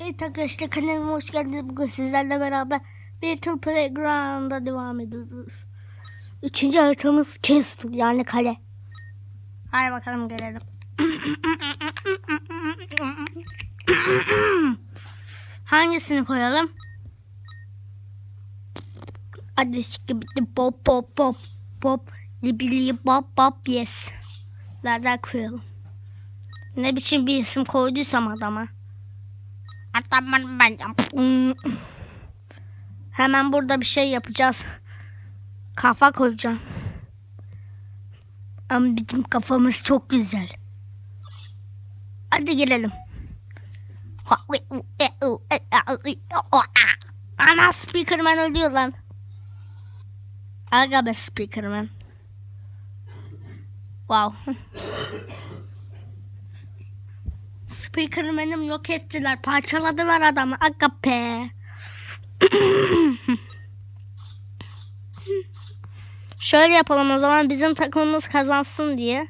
Evet arkadaşlar kanalıma hoş geldiniz. Bugün sizlerle beraber Battle Playground'a devam ediyoruz. Üçüncü haritamız Castle yani kale. Hadi bakalım gelelim. Hangisini koyalım? Hadi bitti pop pop pop pop libili pop pop yes. Nereden koyalım? Ne biçim bir isim koyduysam adama. Adamın ben Hemen burada bir şey yapacağız. Kafa koyacağım. Ama bizim kafamız çok güzel. Hadi gelelim. Ana Speakerman ölüyor lan. Aga be Speakerman. Wow. Speakerman'ım yok ettiler. Parçaladılar adamı. Aga be. Şöyle yapalım o zaman bizim takımımız kazansın diye.